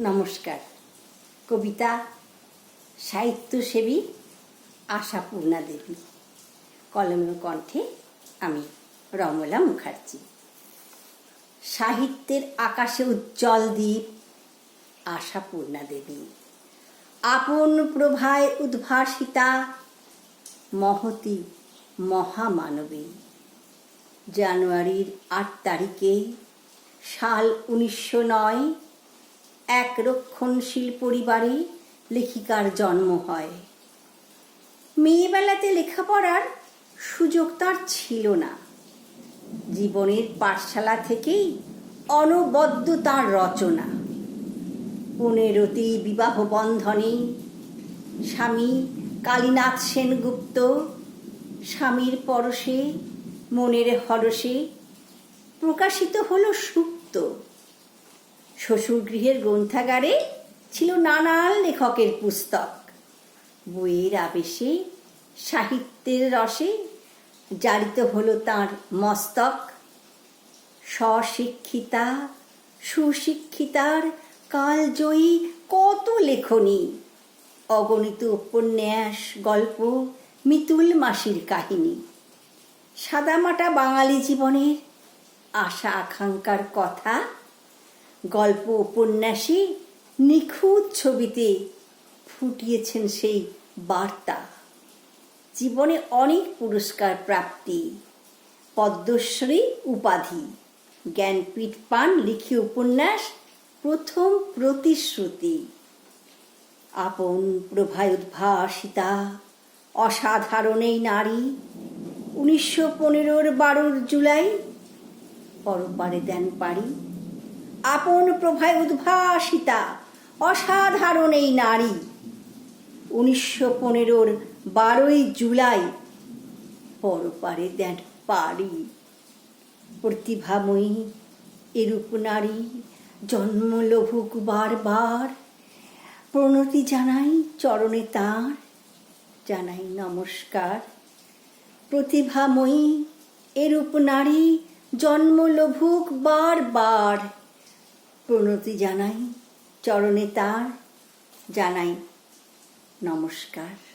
নমস্কার। কবিতা, সাহিত্যসেবী, আশাপূর্ণা দেবী। কলমীয় কণ্ঠে আমি রমলা মুখার্জি। সাহিত্যের আকাশে উজ্জ্বল দ্বীপ, আশাপূর্ণা দেবী। আপন প্রভায় উদ্ভাসিতা, মহতি মহামানবী। জানুয়ারির আট তারিখে, সাল উনিশশো নয় এক রক্ষণশীল পরিবারে লেখিকার জন্ম হয়। মেয়েবেলাতে লেখাপড়ার সুযোগ তার ছিল না। জীবনের পাঠশালা থেকেই অনবদ্য তার রচনা। পনেরোটি বিবাহ বন্ধনে স্বামী কালীনাথ সেনগুপ্ত, স্বামীর পরশে মনের হরসে প্রকাশিত হলো সুপ্ত। শ্বশুরগৃহের গ্রন্থাগারে ছিল নানান লেখকের পুস্তক। বইয়ের আবেশে, সাহিত্যের রসে জারিত হলো তার মস্তক। স্বশিক্ষিতা, সুশিক্ষিতার কালজয়ী কত লেখনী, অগণিত উপন্যাস, গল্প, মিতুল মাসির কাহিনী। সাদামাটা বাঙালি জীবনের আশা আকাঙ্ক্ষার কথা গল্প, উপন্যাসে নিখুঁত ছবিতে ফুটিয়েছেন সেই বার্তা। জীবনে অনেক পুরস্কার প্রাপ্তি। পদ্মশ্রী উপাধি। জ্ঞানপীঠ পান লিখি উপন্যাস প্রথম প্রতিশ্রুতি। আপন প্রভায় উদ্ভাসিতা অসাধারণ এই নারী। উনিশশো পনেরোর বারোর জুলাই পরপারে দেন পারি। আপন প্রভায় উদ্ভাসিতা, অসাধারণ এই নারী। উনিশশো পনেরোর বারোই জুলাই, পরপারে দেন পারি প্রতিভাময়ী, এরূপ নারী জন্মলভুক বারবার। প্রণতি জানাই চরণে তাঁর, জানাই নমস্কার। প্রতিভাময়ী, এরূপ নারী জন্মলভুক বারবার। প্রণতি জানাই চরণে তার জানাই নমস্কার।